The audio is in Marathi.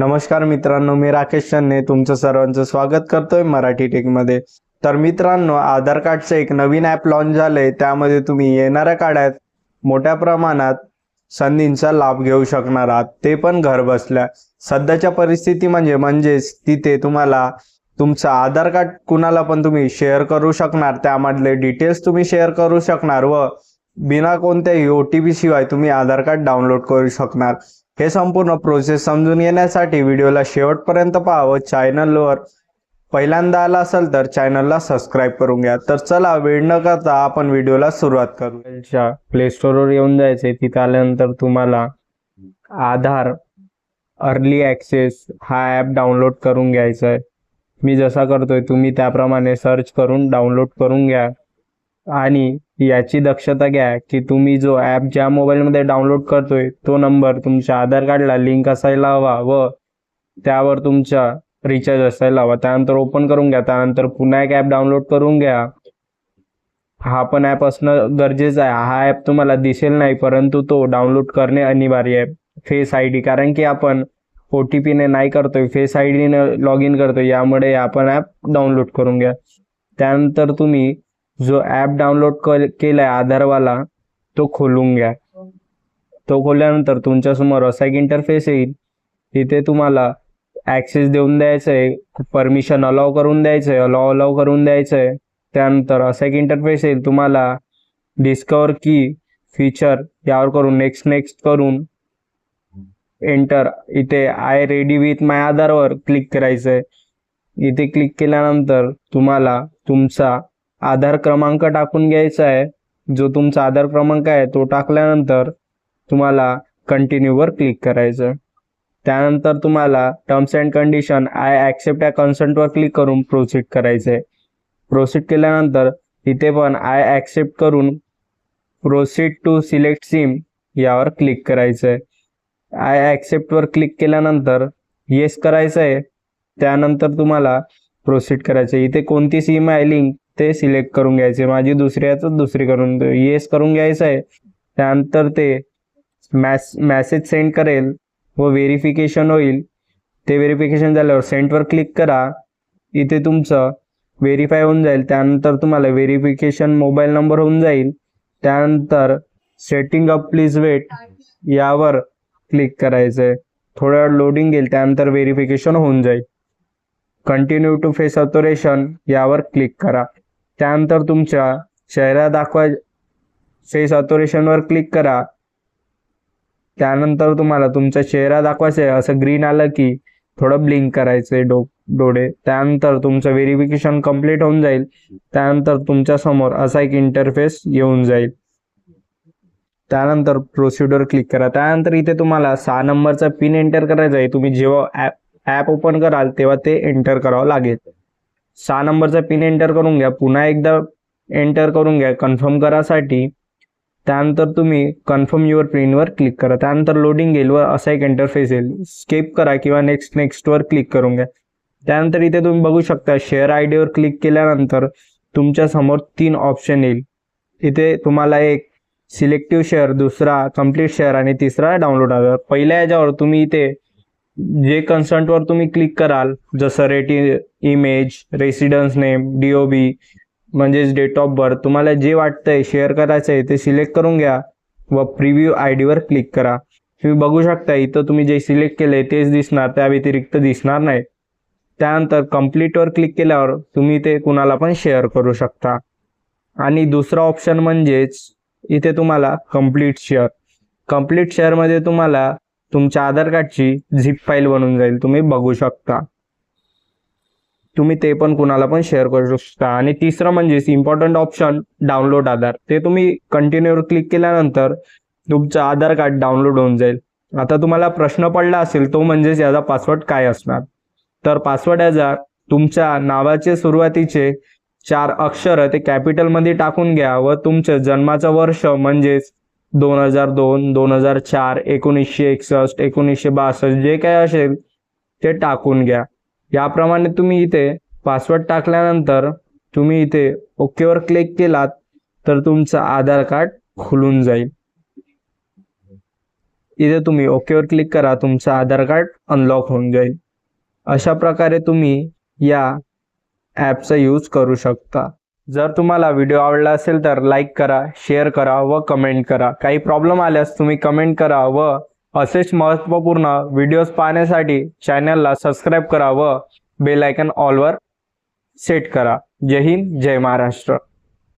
नमस्कार मित्रांनो मी राकेश चन्ने. तुमचं सर्वांचं स्वागत करतोय मराठी टेकमध्ये. तर मित्रांनो आधार कार्डचं एक नवीन ॲप लॉन्च झालंय. त्यामध्ये तुम्ही येणाऱ्या काळात मोठ्या प्रमाणात संधींचा लाभ घेऊ शकणार आहात. ते पण घर बसल्या. सध्याच्या परिस्थिती म्हणजे म्हणजेच तिथे तुम्हाला तुमचं आधार कार्ड कुणाला पण तुम्ही शेअर करू शकणार. त्यामधले डिटेल्स तुम्ही शेअर करू शकणार व बिना कोणत्याही ओ टी पी शिवाय तुम्ही आधार कार्ड डाउनलोड करू शकणार. हे संपूर्ण प्रोसेस समजून घेण्यासाठी व्हिडिओला शेवटपर्यंत पहा व चॅनलवर पहिल्यांदा आला असेल तर चॅनलला सबस्क्राईब करून घ्या. तर चला वेळ न करता आपण व्हिडिओला सुरुवात करू. प्ले स्टोरवर येऊन जायचे तिथे आल्यानंतर तुम्हाला आधार अर्ली ॲक्सेस हा ॲप डाउनलोड करून घ्यायचा आहे मी जसा करतोय तुम्ही त्याप्रमाणे सर्च करून डाउनलोड करून घ्या. आणि याची दक्षता घ्या की तुम्ही जो ॲप ज्या मोबाईलमध्ये डाउनलोड करतोय तो नंबर तुमच्या आधार कार्डला लिंक असायला हवा व त्यावर तुमचा रिचार्ज असायला हवा. त्यानंतर ओपन करून घ्या. त्यानंतर पुन्हा एक ॲप डाउनलोड करून घ्या. हा पण ॲप असणं गरजेचं आहे. हा ॲप तुम्हाला दिसेल नाही परंतु तो डाउनलोड करणे अनिवार्य आहे. फेस आय डी कारण की आपण ओ टी पीने नाही करतोय फेस आय डीने लॉग इन करतोय यामुळे आपण ॲप डाउनलोड करून घ्या. त्यानंतर तुम्ही जो ॲप डाउनलोड क केलाय आधारवाला तो खोलून घ्या. तो खोलल्यानंतर तुमच्यासमोर असा एक इंटरफेस येईल. तिथे तुम्हाला ॲक्सेस देऊन द्यायचं आहे परमिशन अलाव करून द्यायचं आहे अलाव अलाव करून द्यायचं आहे त्यानंतर असा एक इंटरफेस येईल तुम्हाला डिस्कवर की फीचर यावर करून नेक्स्ट नेक्स्ट करून एंटर इथे आय रेडी विथ माय आधारवर क्लिक करायचं आहे इथे क्लिक केल्यानंतर तुम्हाला तुमचा आधार क्रमांक टाकून घ्यायचा आहे. जो तुमचा आधार क्रमांक आहे तो टाकल्यानंतर तुम्हाला कंटिन्यूवर क्लिक करायचं त्यानंतर तुम्हाला terms and condition I accept या कन्संटवर क्लिक करून प्रोसीड करायचं आहे प्रोसीड केल्यानंतर इथे पण आय ॲक्सेप्ट करून प्रोसीड टू सिलेक्ट सिम यावर क्लिक करायचं आहे आय ॲक्सेप्टवर क्लिक केल्यानंतर येस करायचं आहे त्यानंतर तुम्हाला प्रोसीड करायचं आहे इथे कोणती सिम आहे? लिंक ते सिलेक्ट करून घ्यायचे. माझी दुसरी आहे दुसरी करून येस करून घ्यायचं आहे. त्यानंतर ते मॅस मॅसेज सेंड करेल व व्हेरिफिकेशन होईल. ते व्हेरिफिकेशन झाल्यावर सेंटवर क्लिक करा. इथे तुमचं व्हेरीफाय होऊन जाईल. त्यानंतर तुम्हाला व्हेरिफिकेशन मोबाईल नंबर होऊन जाईल. त्यानंतर सेटिंग अप प्लीज वेट यावर क्लिक करायचं आहे थोड्या वेळ लोडिंग येईल त्यानंतर व्हेरिफिकेशन होऊन जाईल. कंटिन्यू टू फेस ऑथोरेशन यावर क्लिक करा. त्यानंतर तुमच्या चेहरा दाखवा फेस ऑथोरेशनवर क्लिक करा. त्यानंतर तुम्हाला तुमचा चेहरा दाखवायचा आहे असं ग्रीन आलं की थोडं ब्लिंक करायचं आहे डो डोळे. त्यानंतर तुमचं व्हेरिफिकेशन कंप्लीट होऊन जाईल. त्यानंतर तुमच्यासमोर असा एक इंटरफेस येऊन जाईल. त्यानंतर प्रोसिडर क्लिक करा. त्यानंतर इथे तुम्हाला सहा नंबरचा पिन एंटर करायचा आहे तुम्ही जेव्हा ॲप ॲप ओपन कराल तेव्हा ते एंटर करावं लागेल. सहा नंबरचा पिन एंटर करून घ्या. पुन्हा एकदा एंटर करून घ्या. कन्फर्म करासाठी त्यानंतर तुम्ही कन्फर्म युअर पिनवर क्लिक करा. त्यानंतर लोडिंग येईल व असा एक इंटरफेस येईल. स्केप करा किंवा नेक्स्ट नेक्स्टवर क्लिक करून घ्या. त्यानंतर इथे तुम्ही बघू शकता शेअर आय डीवर क्लिक केल्यानंतर तुमच्यासमोर तीन ऑप्शन येईल. इथे तुम्हाला एक सिलेक्टिव्ह शेअर दुसरा कंप्लीट शेअर आणि तिसरा डाउनलोड आधार पहिल्या याच्यावर तुम्ही इथे जे कन्सर्टवर तुम्ही क्लिक कराल जसं रेटी image residence name D O B म्हणजेच डेट ऑफ बर्थ तुम्हाला जे वाटतंय शेअर करायचं आहे ते सिलेक्ट करून घ्या व प्रिव्ह्यू आय डीवर क्लिक करा. तुम्ही बघू शकता इथं तुम्ही जे सिलेक्ट केले तेच दिसणार त्या व्यतिरिक्त दिसणार नाही. त्यानंतर कम्प्लीटवर क्लिक केल्यावर तुम्ही ते कुणाला पण शेअर करू शकता. आणि दुसरा ऑप्शन म्हणजेच इथे तुम्हाला कंप्लीट शेअर कंप्लीट शेअरमध्ये तुम्हाला तुमच्या आधार कार्डची झिप फाईल बनून जाईल. तुम्ही बघू शकता. तुम्ही ते पण कुणाला पण शेअर करू शकता. आणि तिसरं म्हणजेच इम्पॉर्टंट ऑप्शन डाउनलोड आधार. ते तुम्ही कंटिन्यूवर क्लिक केल्यानंतर तुमचं आधार कार्ड डाउनलोड होऊन जाईल. आता तुम्हाला प्रश्न पडला असेल तो म्हणजेच याचा पासवर्ड काय असणार? तर पासवर्ड याचा तुमच्या नावाचे सुरुवातीचे चार अक्षर ते कॅपिटलमध्ये टाकून घ्या व तुमचं जन्माचं वर्ष म्हणजेच दोन हजार दोन दोन हजार चार एकोणीसशे एकसष्ट एकोणीसशे बासष्ट जे काय असेल ते टाकून घ्या. याप्रमाणे तुम्ही इथे पासवर्ड टाकल्यानंतर तुम्ही इथे ओकेवर क्लिक केलात तर तुमचं आधार कार्ड खुलून जाईल. इथे तुम्ही ओकेवर क्लिक करा तुमचं आधार कार्ड अनलॉक होऊन जाईल. अशा प्रकारे तुम्ही या ॲपचा यूज करू शकता. जर तुम्हाला व्हिडिओ आवडला असेल तर लाईक करा शेअर करा व कमेंट करा. काही प्रॉब्लेम आल्यास तुम्ही कमेंट करा व असेच महत्त्वपूर्ण व्हिडिओज पाहण्यासाठी चॅनलला सबस्क्राईब करा व बेलायकन ऑलवर सेट करा. जय हिंद जय महाराष्ट्र.